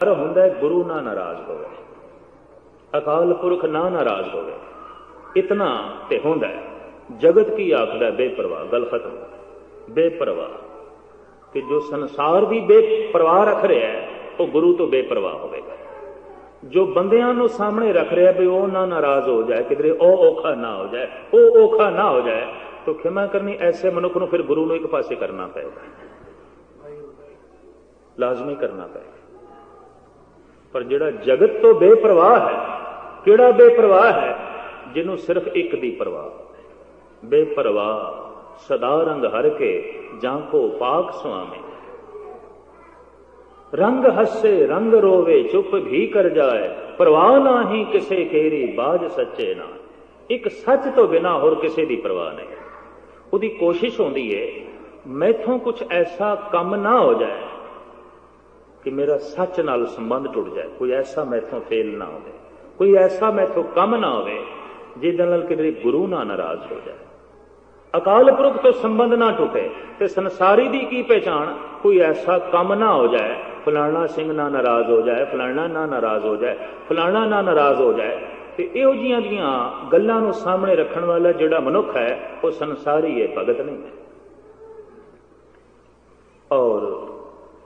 ਪਰ ਹੁੰਦਾ ਗੁਰੂ ਨਾ ਨਾਰਾਜ਼ ਹੋਵੇ। ਅਕਾਲ ਪੁਰਖ ਨਾ ਨਾਰਾਜ਼ ਹੋਵੇ। ਇਤਨਾ ਤੇ ਹੁੰਦਾ ਜਗਤ ਕੀ ਆਖਦਾ ਬੇਪਰਵਾਹ, ਗੱਲ ਖਤਮ। ਬੇਪਰਵਾਹ। ਕਿ ਜੋ ਸੰਸਾਰ ਦੀ ਬੇਪਰਵਾਹ ਰੱਖ ਰਿਹਾ ਹੈ, ਉਹ ਗੁਰੂ ਤੋਂ ਬੇਪਰਵਾਹ ਹੋਵੇਗਾ। ਜੋ ਬੰਦਿਆਂ ਨੂੰ ਸਾਹਮਣੇ ਰੱਖ ਰਿਹਾ ਵੀ ਉਹ ਨਾ ਨਾਰਾਜ਼ ਹੋ ਜਾਏ, ਕਿਧਰੇ ਉਹ ਔਖਾ ਨਾ ਹੋ ਜਾਏ, ਉਹ ਔਖਾ ਨਾ ਹੋ ਜਾਏ, ਤਾਂ ਖਿਮਾ ਕਰਨੀ, ਐਸੇ ਮਨੁੱਖ ਨੂੰ ਫਿਰ ਗੁਰੂ ਨੂੰ ਇੱਕ ਪਾਸੇ ਕਰਨਾ ਪਏਗਾ। ਲਾਜ਼ਮੀ ਕਰਨਾ ਪਏਗਾ। ਪਰ ਜਿਹੜਾ ਜਗਤ ਤੋਂ ਬੇਪਰਵਾਹ ਹੈ, ਕਿਹੜਾ ਬੇਪਰਵਾਹ ਹੈ? ਜਿਹਨੂੰ ਸਿਰਫ ਇੱਕ ਦੀ ਪਰਵਾਹ ਬੇਪਰਵਾਹ ਸਦਾ ਰੰਗ ਹਰ ਕੇ, ਜਾਂ ਕੋ ਪਾਕ ਸੁਆਮੇ। ਰੰਗ ਹੱਸੇ, ਰੰਗ ਰੋਵੇ, ਚੁੱਪ ਵੀ ਕਰ ਜਾਏ। ਪਰਵਾਹ ਨਾਹੀ ਕਿਸੇ ਕੇਰੀ, ਬਾਜ ਸੱਚੇ ਨਾ ਇੱਕ ਸੱਚ ਤੋਂ ਬਿਨਾ ਹੋਰ ਕਿਸੇ ਦੀ ਪਰਵਾਹ ਨਹੀਂ। ਉਹਦੀ ਕੋਸ਼ਿਸ਼ ਹੁੰਦੀ ਏ, ਮੈਥੋਂ ਕੁਝ ਐਸਾ ਕੰਮ ਨਾ ਹੋ ਜਾਏ ਕਿ ਮੇਰਾ ਸੱਚ ਨਾਲ ਸੰਬੰਧ ਟੁੱਟ ਜਾਏ, ਕੋਈ ਐਸਾ ਮੈਥੋਂ ਫੇਲ ਨਾ ਹੋਵੇ, ਕੋਈ ਐਸਾ ਮੈਥੋਂ ਕੰਮ ਨਾ ਹੋਵੇ, ਜਿਹਦੇ ਨਾਲ ਕਿਤੇ ਗੁਰੂ ਨਾ ਨਾਰਾਜ਼ ਹੋ ਜਾਏ। ਅਕਾਲ ਪੁਰਖ ਤੋਂ ਸੰਬੰਧ ਨਾ ਟੁੱਟੇ ਤੇ ਸੰਸਾਰੀ ਦੀ ਕੀ ਪਹਿਚਾਣ? ਕੋਈ ਐਸਾ ਕੰਮ ਨਾ ਹੋ ਜਾਏ, ਫਲਾਣਾ ਸਿੰਘ ਨਾ ਨਾਰਾਜ਼ ਹੋ ਜਾਏ, ਫਲਾਣਾ ਨਾ ਨਾਰਾਜ਼ ਹੋ ਜਾਏ, ਫਲਾਣਾ ਨਾ ਨਾਰਾਜ਼ ਹੋ ਜਾਏ। ਤੇ ਇਹੋ ਜੀਆਂ ਦੀਆਂ ਗੱਲਾਂ ਨੂੰ ਸਾਹਮਣੇ ਰੱਖਣ ਵਾਲਾ ਜਿਹੜਾ ਮਨੁੱਖ ਹੈ, ਉਹ ਸੰਸਾਰੀ ਹੈ, ਭਗਤ ਨਹੀਂ ਹੈ ਔਰ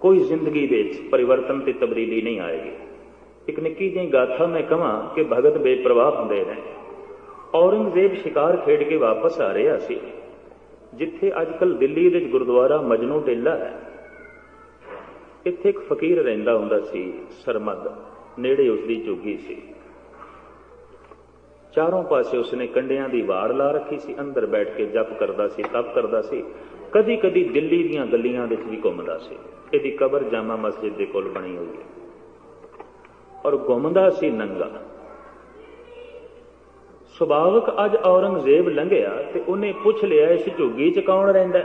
ਕੋਈ ਜ਼ਿੰਦਗੀ ਵਿੱਚ ਪਰਿਵਰਤਨ ਤੇ ਤਬਦੀਲੀ ਨਹੀਂ ਆਏਗੀ। ਇੱਕ ਨਿੱਕੀ ਜਿਹੀ ਗਾਥਾ ਮੈਂ ਕਹਾਂ ਕਿ ਭਗਤ ਬੇਪਰਵਾਹ ਹੁੰਦੇ ਨੇ। ਔਰੰਗਜ਼ੇਬ ਸ਼ਿਕਾਰ ਖੇਡ ਕੇ ਵਾਪਸ ਆ ਰਿਹਾ ਸੀ। ਜਿੱਥੇ ਅੱਜਕੱਲ ਦਿੱਲੀ ਦੇ ਗੁਰਦੁਆਰਾ ਮਜਨੂ ਟੇਲਾ ਹੈ। ਇੱਥੇ ਇੱਕ ਫਕੀਰ ਰਹਿੰਦਾ ਹੁੰਦਾ ਸੀ, ਸਰਮਦ। ਨੇੜੇ ਉਸ ਦੀ ਝੁੱਗੀ ਸੀ। ਚਾਰੋਂ ਪਾਸੇ ਉਸਨੇ ਕੰਡਿਆਂ ਦੀ ਵਾੜ ਲਾ ਰੱਖੀ ਸੀ, ਅੰਦਰ ਬੈਠ ਕੇ ਜਪ ਕਰਦਾ ਸੀ, ਤਪ ਕਰਦਾ ਸੀ। ਕਦੀ ਕਦੀ ਦਿੱਲੀ ਦੀਆਂ ਗਲੀਆਂ ਵਿੱਚ ਵੀ ਘੁੰਮਦਾ ਸੀ। ਇਹਦੀ ਕਬਰ ਜਾਮਾ ਮਸਜਿਦ ਦੇ ਕੋਲ ਬਣੀ ਹੋਈ ਹੈ। ਔਰ ਘੁੰਮਦਾ ਸੀ ਨੰਗਾ। ਸੁਭਾਵਕ ਅੱਜ ਔਰੰਗਜ਼ੇਬ ਲੰਘਿਆ ਤੇ ਉਹਨੇ ਪੁੱਛ ਲਿਆ, ਇਸ ਝੁੱਗੀ 'ਚ ਕੌਣ ਰਹਿੰਦਾ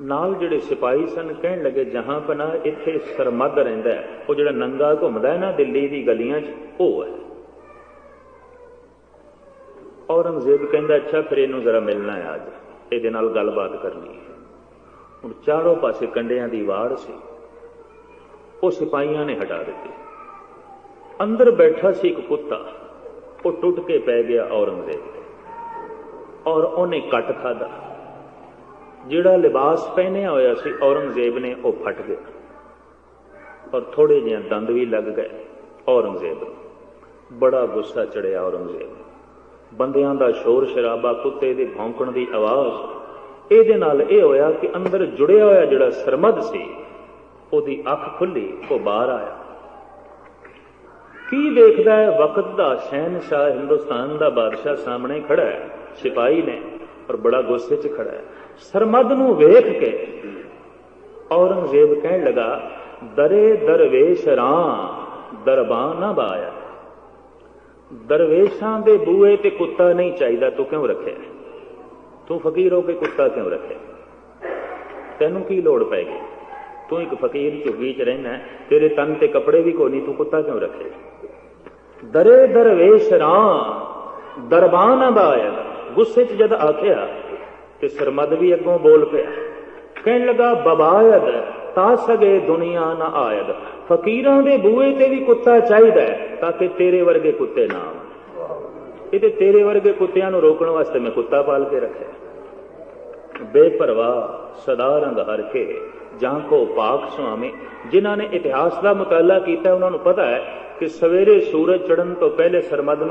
ਨਾਲ ਜਿਹੜੇ ਸਿਪਾਹੀ ਸਨ, ਕਹਿਣ ਲੱਗੇ, ਜਹਾਂ ਪਨਾ ਇੱਥੇ ਸਰਮਦ ਰਹਿੰਦਾ ਉਹ ਜਿਹੜਾ ਨੰਗਾ ਘੁੰਮਦਾ ਹੈ ਨਾ, ਦਿੱਲੀ ਦੀ ਗਲੀਆਂ 'ਚ, ਉਹ ਹੈ। ਔਰੰਗਜ਼ੇਬ ਕਹਿੰਦਾ, ਅੱਛਾ, ਫਿਰ ਇਹਨੂੰ ਜ਼ਰਾ ਮਿਲਣਾ ਹੈ ਅੱਜ। ਇਹਦੇ ਨਾਲ ਗੱਲਬਾਤ ਕਰਨੀ ਹੈ। ਹੁਣ ਚਾਰੋਂ ਪਾਸੇ ਕੰਡਿਆਂ ਦੀ ਵਾੜ ਸੀ। ਉਹ ਸਿਪਾਹੀਆਂ ਨੇ ਹਟਾ ਦਿੱਤੀ। ਅੰਦਰ ਬੈਠਾ ਸੀ ਇੱਕ ਕੁੱਤਾ। ਉਹ ਟੁੱਟ ਕੇ ਪੈ ਗਿਆ ਔਰੰਗਜ਼ੇਬ ਤੇ ਔਰ ਉਹਨੇ ਕੱਟ ਖਾਦਾ ਜਿਹੜਾ ਲਿਬਾਸ ਪਹਿਨਿਆ ਹੋਇਆ ਸੀ ਔਰੰਗਜ਼ੇਬ ਨੇ ਉਹ ਫਟ ਗਿਆ। ਔਰ ਥੋੜੇ ਜਿਹੇ ਦੰਦ ਵੀ ਲੱਗ ਗਏ ਔਰੰਗਜ਼ੇਬ ਨੂੰ। ਬੜਾ ਗੁੱਸਾ ਚੜਿਆ ਔਰੰਗਜ਼ੇਬ ਨੂੰ। ਬੰਦਿਆਂ ਦਾ ਸ਼ੋਰ ਸ਼ਰਾਬਾ, ਕੁੱਤੇ ਦੇ ਭੌਂਕਣ ਦੀ ਆਵਾਜ਼। ਇਹਦੇ ਨਾਲ ਇਹ ਹੋਇਆ ਕਿ ਅੰਦਰ ਜੁੜਿਆ ਹੋਇਆ ਜਿਹੜਾ ਸਰਮਦ ਸੀ, ਉਹਦੀ ਅੱਖ ਖੁੱਲੀ, ਉਹ ਬਾਹਰ ਆਇਆ। ਕੀ ਦੇਖਦਾ ਹੈ? ਵਕਤ ਦਾ ਸ਼ਹਿਨशाह ਹਿੰਦੁਸਤਾਨ ਦਾ ਬਾਦਸ਼ਾਹ ਸਾਹਮਣੇ ਖੜਾ ਹੈ, ਸਿਪਾਹੀ ਨੇ, ਔਰ ਬੜਾ ਗੁੱਸੇ 'ਚ ਖੜਾ ਹੈ। ਸਰਮਦ ਨੂੰ ਵੇਖ ਕੇ ਔਰੰਗਜ਼ੇਬ ਕਹਿਣ ਲਗਾ, ਦਰੇ ਦਰਵੇਸ਼ ਰਾਂ ਦਰਬਾਨ ਨਾ ਬਾਇਆ ਦਰਵੇਸ਼ਾਂ ਦੇ ਬੂਏ ਤੇ ਕੁੱਤਾ ਨਹੀਂ ਚਾਹੀਦਾ, ਤੂੰ ਕਿਉਂ ਰੱਖਿਆ? ਤੂੰ ਫਕੀਰ ਹੋ ਕੇ ਕੁੱਤਾ ਕਿਉਂ ਰੱਖਿਆ? ਤੈਨੂੰ ਕੀ ਲੋੜ ਪੈ ਗਈ ਤੂੰ ਇੱਕ ਫਕੀਰ ਝੁੱਗੀ 'ਚ ਰਹਿਣਾ ਤੇਰੇ ਤਨ ਤੇ ਕੱਪੜੇ ਵੀ ਕੋਈ ਨਹੀਂ, ਤੂੰ ਕੁੱਤਾ ਕਿਉਂ ਰੱਖੇ ਦਰੇ ਦਰਵੇਸ਼ ਰਾਂ ਦਰਬਾਨ ਆਇਆ। ਗੁੱਸੇ 'ਚ ਜਦ ਆਖਿਆ, ਤੇ ਸਰਮਦ ਵੀ ਅੱਗੋਂ ਬੋਲ ਪਿਆ। ਕਹਿਣ ਲੱਗਾ, ਬਬਾਇਦ, ਤਾਂ ਸਗੇ ਦੁਨੀਆ ਨਾ ਆਇਦ। ਫਕੀਰਾਂ ਦੇ ਬੂਏ ਤੇ ਵੀ ਕੁੱਤਾ ਚਾਹੀਦਾ ਤਾਂ ਕਿ ਤੇਰੇ ਵਰਗੇ ਕੁੱਤੇ ਨਾ ਆਉਣ। ਇਹ ਤੇ ਤੇਰੇ ਵਰਗੇ ਕੁੱਤਿਆਂ ਨੂੰ ਰੋਕਣ ਵਾਸਤੇ ਮੈਂ ਕੁੱਤਾ ਪਾਲ ਕੇ ਰੱਖਿਆ। ਬੇਪਰਵਾਹ ਸਦਾ ਰੰਗ ਹਰ ਕੇ, ਜਾਂ ਕੋ ਪਾਕ ਸੁਆਮੀ, ਜਿਨ੍ਹਾਂ ਨੇ ਇਤਿਹਾਸ ਦਾ ਮੁਤਾਲਾ ਕੀਤਾ, ਉਹਨਾਂ ਨੂੰ ਪਤਾ ਹੈ ਕਿ ਸਵੇਰੇ ਸੂਰਜ ਚੜ੍ਹਨ ਤੋਂ ਪਹਿਲੇ ਸਰਮਦ ਨੂੰ